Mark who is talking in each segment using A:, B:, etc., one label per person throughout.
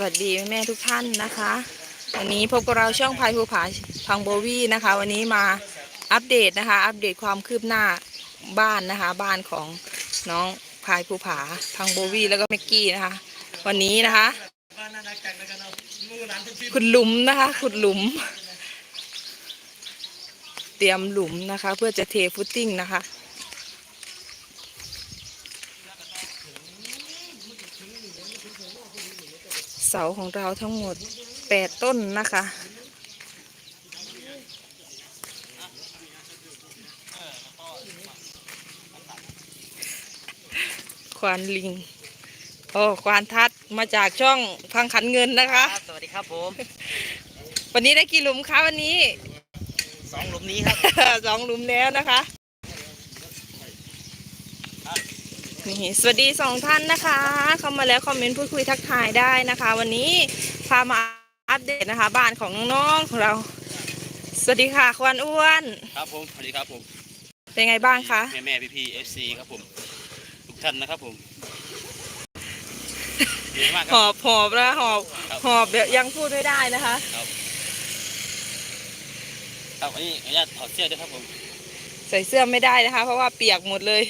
A: สวัสดีแม่ทุกท่านนะคะ วันนี้พบกับเราช่องพายภูผาพังโบวี่นะคะ วันนี้มาอัปเดตนะคะ อัปเดตความคืบหน้าบ้านนะคะ บ้านของน้องพายภูผาพังโบวี่แล้วก็เมกกี้นะคะ วันนี้นะคะ ขุดหลุมนะคะ ขุดหลุม เตรียมหลุมนะคะ เพื่อจะเทฟุตติ้งนะคะ เสาของเราทั้งหมด8ต้นนะคะ ควานลิง โอ้ควานทัดมาจากช่องพังขันเงินนะคะ
B: ครับสวัสดีครับผม
A: วันนี้ได้กี่หลุมคะวันนี้
B: สองหลุมนี้ครับ
A: สองหลุมแล้วนะคะ นี่สวัสดีสองท่านนะคะ เข้ามาแล้วคอมเมนต์พูดคุยทักทายได้นะคะ วันนี้พามาอัปเดตนะคะ บ้านของน้องๆของเรา สวัสดีค่ะควานอ้วน
B: ครับผมสวัสดีครับผม
A: เป็นไงบ้างคะ
B: แม่แม่พี่พีเอฟซีครับผม ทุกท่านนะครับผมดีมากค
A: ห
B: รั
A: อ
B: บ บ
A: หอบนะหอบ
B: ครับ
A: หอบเดี๋ยวยังพูดไม่ได้นะคะ
B: ครับอันนี้ขออนุญาตถอดเสื้อด้วยครับผม
A: ใส่เสื้อไม่ได้นะคะ เพราะว่าเปียกหมดเลย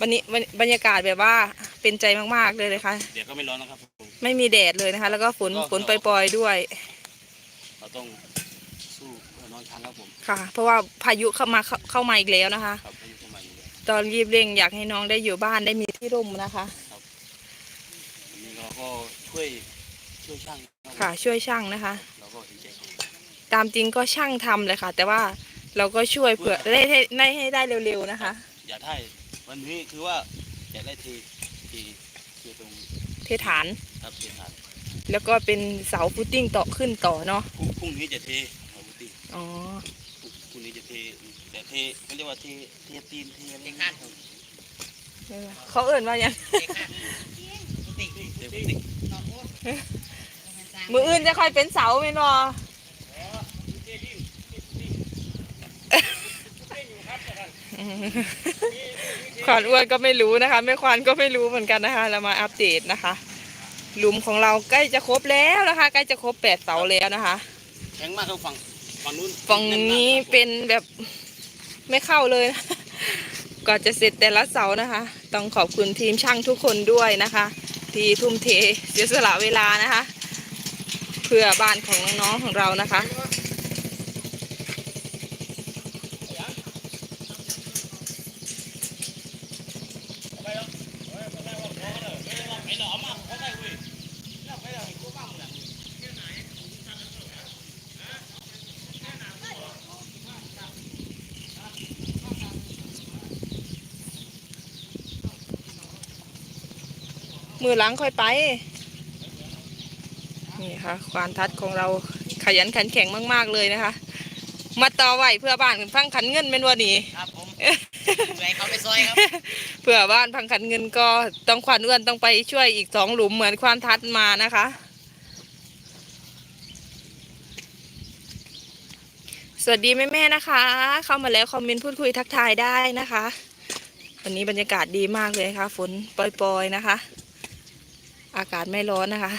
A: วันนี้บรรบรรยากาศแบบว่าเป็นใจมากๆเลยนะคะ
B: เดี๋ยวก็ไม่ร้อนนะครับผม
A: ไม่มีแดดเลยนะคะ แล้วก็ฝน
B: ก็
A: ฝนปล่อยๆด้วย
B: เราต้องสู้เพื่อนอนค้างครับผม
A: ค่ะ เพราะว่าพายุเข้ามาเข้าเข้ามาอีกแล้วนะคะ
B: ครับอายุประมาณนี้
A: ตอนรีบเร่งอยากให้น้องได้อยู่บ้านได้มีที่ร่มนะคะ
B: อันนี้เราก็ช่วยช่วยช่างรับผม
A: ค่ะ ช่วยช่างนะคะ
B: เราก็เห็นใจเขา
A: ตามจริงก็ช่างทำเลยค่ะ แต่ว่าเราก็ช่วยเผื่อได้ให้ได้ให้ได้เร็วๆนะคะ
B: อยากได้ วันนี้คือว่าอยากได้ทีทีทีตรง
A: เทฐาน
B: ครับเทีฐาน
A: แล้วก็เป็นเสาฟุตติ้งต่อขึ้นต่อเนาะ
B: พรุ่งพรุ่งนี้จะเทเอาตี
A: อ๋อ
B: พรุ่งนี้จะเทแต่เทเขาเรียกว่าเทเทตีนเทอะไรนะ
A: เขาเอิ่นว่ายัง
B: เทพุติก
A: มืออื่นจะค่อยเป็นเสาไหมนอ ขวานอ้วนก็ไม่รู้นะคะแม่ควานก็ไม่รู้เหมือนกันนะคะ เรามาอัปเดตนะคะ หลุมของเราใกล้จะครบแล้วนะคะ ใกล้จะครบแปดเสาแล้วนะคะ
B: แข็งมากครับฝั่งฝั่งนู้น
A: ฝั่งนี้เป็นแบบไม่เข้าเลยนะก่อนจะเสร็จแต่ละเสานะคะ ต้องขอบคุณทีมช่างทุกคนด้วยนะคะ ที่ทุ่มเทเสียสละเวลานะคะ เพื่อบ้านของน้องๆของเรานะคะ มือหลังค่อยไป นี่ค่ะควานทัดของเราขยันขันแข็งมาก ๆ เลยนะคะ มาต่อไหวเพื่อบ้านพังขันเงินเป็นวันนี้
B: ครับผมช่วยเขาไปซอยครับ
A: เพื่อบ้านพังขันเงินก็ต้องควานเอื้อนต้องไปช่วยอีกสองหลุมเหมือนควานทัดมานะคะ สวัสดีแม่ๆนะคะ เข้ามาแล้วคอมเมนต์พูดคุยทักทายได้นะคะ วันนี้บรรยากาศดีมากเลยค่ะ ฝนปล่อยๆนะคะ อากาศไม่ร้อนนะคะ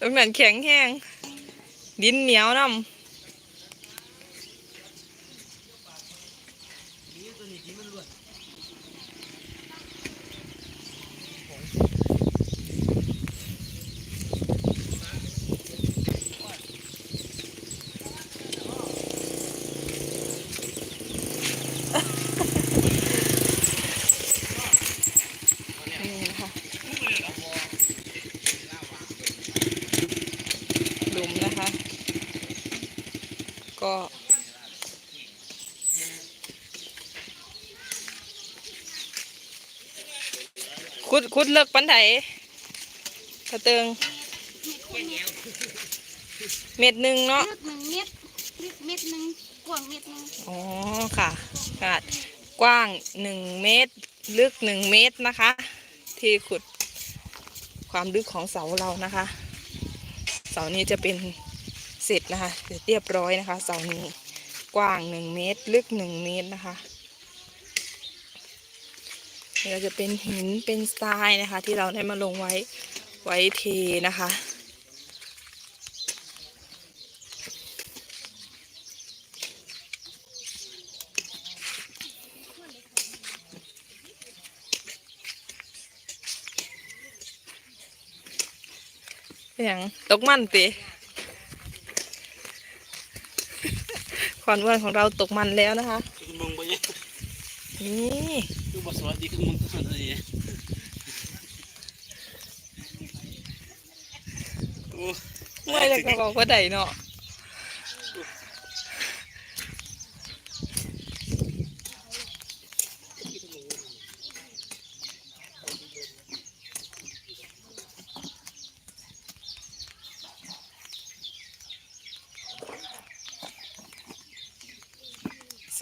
A: ตรงนั้นแข็งแห้งดินเหนียวน้ำนี่นะคะหลุมนะคะ ก็คุดคุดเลิกปันไถกระเติง เม็ดหนึ่งเนาะ
C: ลึกหนึ่งเม็ดลึกเม็ดหนึ่งกว้างเม็ดหนึ่ง
A: อ๋อค่ะขาดกว้างหนึ่งเมตร ลึกหนึ่งเมตรนะคะ ที่ขุดความลึกของเสาเรานะคะ เสานี้จะเป็น เสร็จนะคะเสร็จเรียบร้อยนะคะเสานี้กว้างหนึ่งเมตร ลึกหนึ่งเมตรนะคะนี่ก็จะเป็นหินเป็นทรายนะคะ ที่เราได้มาลงไว้ไว้เทนะคะเป็นหยังตกมันติ ขอนอ้วนของเราตกมันแล้วนะคะ
B: คุณมองไปยัง
A: นี่
B: คือบอกสวัสดีคุณมองสวัสดีโอ้
A: ไม่เลยก็บอกว่าใดเนาะ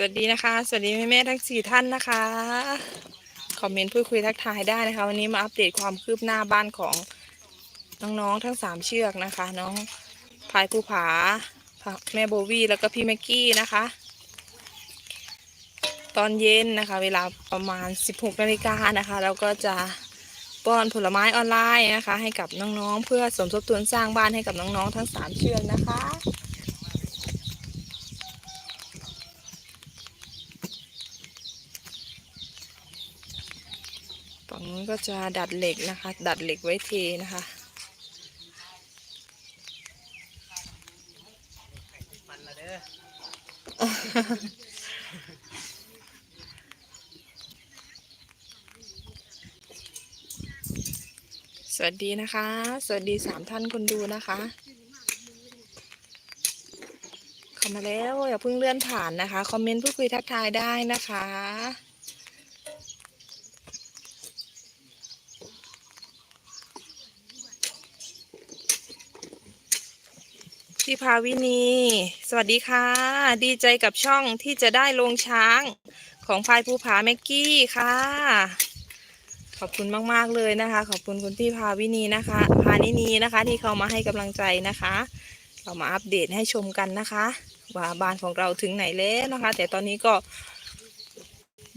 A: วัสดีนะคะ สวัสดีแม่แม่ๆทั้งสี่ท่านนะคะ คอมเมนต์พูดคุยทักทายได้นะคะ วันนี้มาอัปเดตความคืบหน้าบ้านของน้องๆทั้งสามเชือกนะคะ น้องพายภูผา แม่โบวี่แล้วก็พี่แม็กกี้นะคะ ตอนเย็นนะคะ เวลาประมาณ 16นาฬิกานะคะเราก็จะป้อนผลไม้ออนไลน์นะคะ ให้กับน้องๆ เพื่อสมทบทุนสร้างบ้านให้กับน้องๆทั้งสามเชือกนะคะ ฝั่งนู้น ก็จะดัดเหล็กนะคะ ดัดเหล็กไว้เทนะคะสวัสดีนะคะ สวัสดีสามท่านคนดูนะคะ เข้ามาแล้วอย่าเพิ่งเลื่อนผ่านนะคะ คอมเมนต์พูดคุยทักทายได้นะคะ พี่ภาวินี สวัสดีค่ะ ดีใจกับช่องที่จะได้ลงช้างของพายภูผาแม็กกี้ค่ะ ขอบคุณมาก ๆ เลยนะคะ ขอบคุณคุณพี่ภาวินีนะคะ พานินีนะคะ ที่เข้ามาให้กำลังใจนะคะ เรามาอัปเดตให้ชมกันนะคะ ว่าบ้านของเราถึงไหนแล้วนะคะ แต่ตอนนี้ก็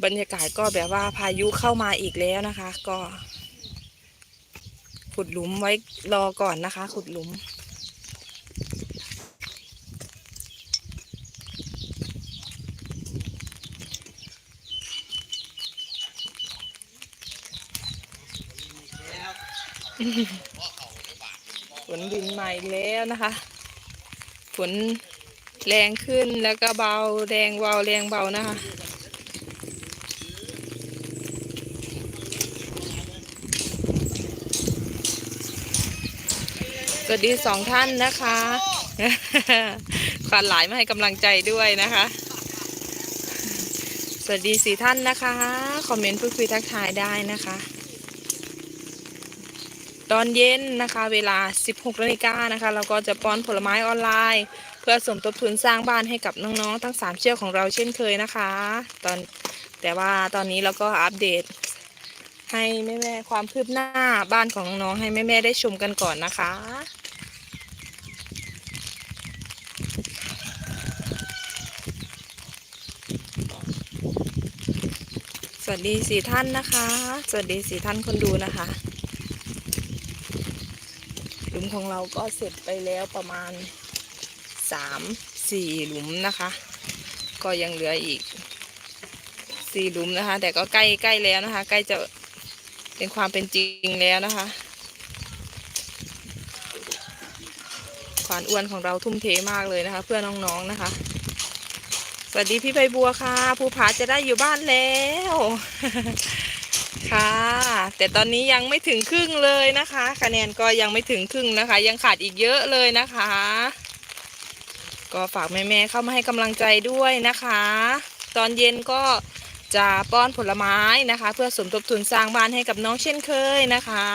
A: บรรยากาศก็แบบว่าพายุเข้ามาอีกแล้วนะคะ ก็ ขุดหลุมไว้รอก่อนนะคะ ขุดหลุม ฝนดินใหม่แล้วนะคะ ฝนแรงขึ้นแล้วก็เบาแรงเบาแรงเบานะคะสวัสดีสองท่านนะคะควานหลายมาให้กำลังใจด้วยนะคะ สวัสดีสี่ท่านนะคะ คอมเมนต์พูดคุยทักทายได้นะคะ ตอนเย็นนะคะ เวลา 16นาฬิกานะคะ เราก็จะป้อนผลไม้ออนไลน์ เพื่อสมทบทุนสร้างบ้านให้กับน้องๆ ทั้ง 3 เชือกของเราเช่นเคยนะคะ ตอนแต่ว่าตอนนี้เราก็อัปเดต ให้แม่ๆความคืบหน้าบ้านของน้องๆให้แม่ๆได้ชมกันก่อนนะคะสวัสดีสี่ท่านนะคะ สวัสดีสี่ท่านคนดูนะคะ ลุมของเราก็เสร็จไปแล้วประมาณสามสี่หลุมนะคะ ก็ยังเหลืออีกสี่หลุมนะคะ แต่ก็ใกล้ใกล้แล้วนะคะ ใกล้จะเป็นความเป็นจริงแล้วนะคะขวานอ้วนของเราทุ่มเทมากเลยนะคะ เพื่อน้องๆนะคะ สวัสดีพี่ใบบัวค่ะ ภูผาจะได้อยู่บ้านแล้ว ค่ะ แต่ตอนนี้ยังไม่ถึงครึ่งเลยนะคะ คะแนนก็ยังไม่ถึงครึ่งนะคะ ยังขาดอีกเยอะเลยนะคะ ก็ฝากแม่ๆเข้ามาให้กำลังใจด้วยนะคะ ตอนเย็นก็จะป้อนผลไม้นะคะ เพื่อสมทบทุนสร้างบ้านให้กับน้องเช่นเคยนะคะ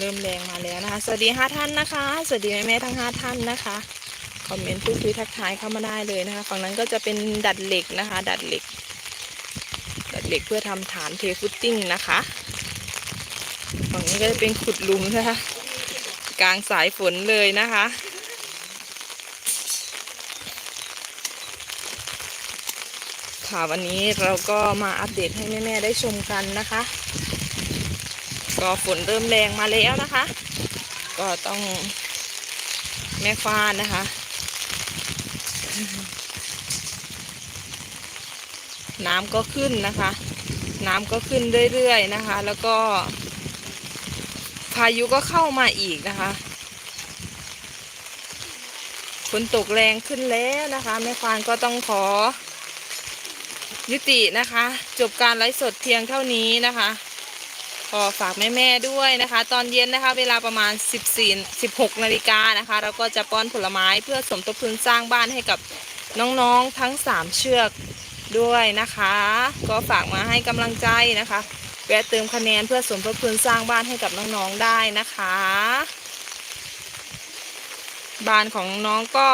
A: เริ่มแรงมาแล้วนะคะ สวัสดีห้าท่านนะคะ สวัสดีแม่แม่ๆทั้งห้าท่านนะคะ คอมเมนต์พูดคุยทักทายเข้ามาได้เลยนะคะ ฝั่งนั้นก็จะเป็นดัดเหล็กนะคะ ดัดเหล็ก ดัดเหล็กเพื่อทำฐานเทฟุตติ้งนะคะ ฝั่งนี้ก็จะเป็นขุดหลุมนะคะ กลางสายฝนเลยนะคะค่ะวันนี้เราก็มาอัปเดตให้แม่ ๆ ได้ชมกันนะคะ ก็ฝนเริ่มแรงมาแล้วนะคะ ก็ต้องแม่ฟ้านนะคะ น้ำก็ขึ้นนะคะ น้ำก็ขึ้นเรื่อยๆนะคะ แล้วก็ พายุก็เข้ามาอีกนะคะฝนตกแรงขึ้นแล้วนะคะแม่ควานก็ต้องขอ ยุตินะคะ จบการไลฟ์สดเพียงเท่านี้นะคะ ก็ฝากแม่ๆด้วยนะคะ ตอนเย็นนะคะ เวลาประมาณ 14 16นาฬิกานะคะ เราก็จะป้อนผลไม้เพื่อสมทบทุนสร้างบ้านให้กับน้องๆทั้ง 3 เชือกด้วยนะคะ ก็ฝากมาให้กำลังใจนะคะแวะเติมคะแนนเพื่อสมทบทุนสร้างบ้านให้กับน้องๆได้นะคะ บ้านของน้องก็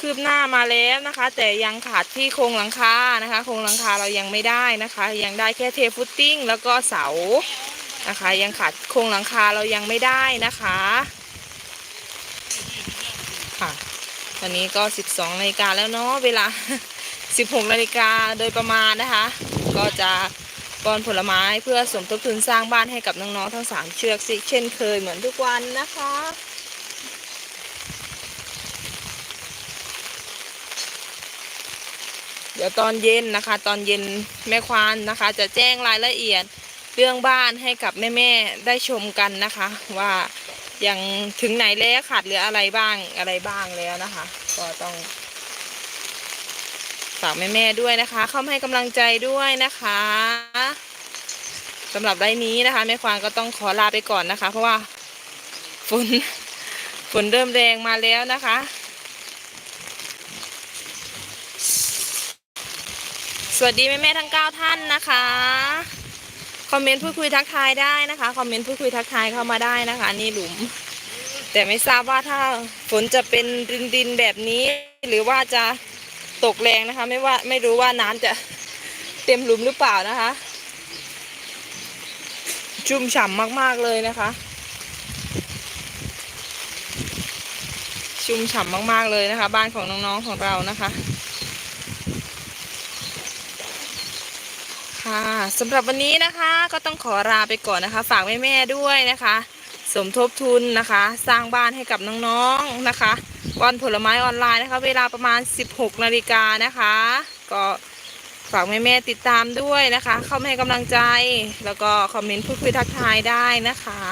A: คืบหน้ามาแล้วนะคะ แต่ยังขาดที่โครงหลังคานะคะโครงหลังคาเรายังไม่ได้นะคะ ยังได้แค่เทฟุตติ้งแล้วก็เสานะคะ ยังขาดโครงหลังคาเรายังไม่ได้นะคะค่ะตอนนี้ก็ 12นาฬิกาแล้วเนาะเวลา 16นาฬิกาโดยประมาณนะคะ ก็จะป้อนผลไม้เพื่อสมทบทุนสร้างบ้านให้กับน้องๆทั้ง 3 เชือกสิเช่นเคยเหมือนทุกวันนะคะ ดี๋ยวตอนเย็นนะคะ ตอนเย็นแม่ควานนะคะ จะแจ้งรายละเอียดเรื่องบ้านให้กับแม่ๆได้ชมกันนะคะ ว่ายังถึงไหนแล้วขาดเหลืออะไรบ้างอะไรบ้างแล้วนะคะ ก็ต้องฝากแม่ๆด้วยนะคะ เข้ามาให้กำลังใจด้วยนะคะสำหรับไลน์นี้นะคะแม่ควานก็ต้องขอลาไปก่อนนะคะ เพราะว่าฝนฝนเริ่มแรงมาแล้วนะคะ สวัสดีแม่แม่ๆทั้ง9ท่านนะคะ คอมเมนต์พูดคุยทักทายได้นะคะ คอมเมนต์พูดคุยทักทายเข้ามาได้นะคะ นี่หลุม แต่ไม่ทราบว่าถ้าฝนจะเป็นดินดินแบบนี้ หรือว่าจะตกแรงนะคะ ไม่ว่าไม่รู้ว่าน้ำจะเต็มหลุมหรือเปล่านะคะ ชุ่มฉ่ำมากๆเลยนะคะ ชุ่มฉ่ำมากๆเลยนะคะ บ้านของน้องๆของเรานะคะ ค่ะสำหรับวันนี้นะคะก็ต้องขอลาไปก่อนนะคะ ฝากแม่ๆด้วยนะคะ สมทบทุนนะคะ สร้างบ้านให้กับน้องๆนะคะวันผลไม้ออนไลน์นะคะ เวลาประมาณ 16นาฬิกานะคะ ก็ฝากแม่ๆติดตามด้วยนะคะ เข้ามาให้กำลังใจ แล้วก็คอมเมนต์พูดคุยทักทายได้นะคะ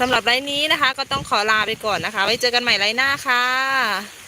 A: สำหรับไลน์นี้นะคะ ก็ต้องขอลาไปก่อนนะคะ ไว้เจอกันใหม่ไลน์หน้าค่ะ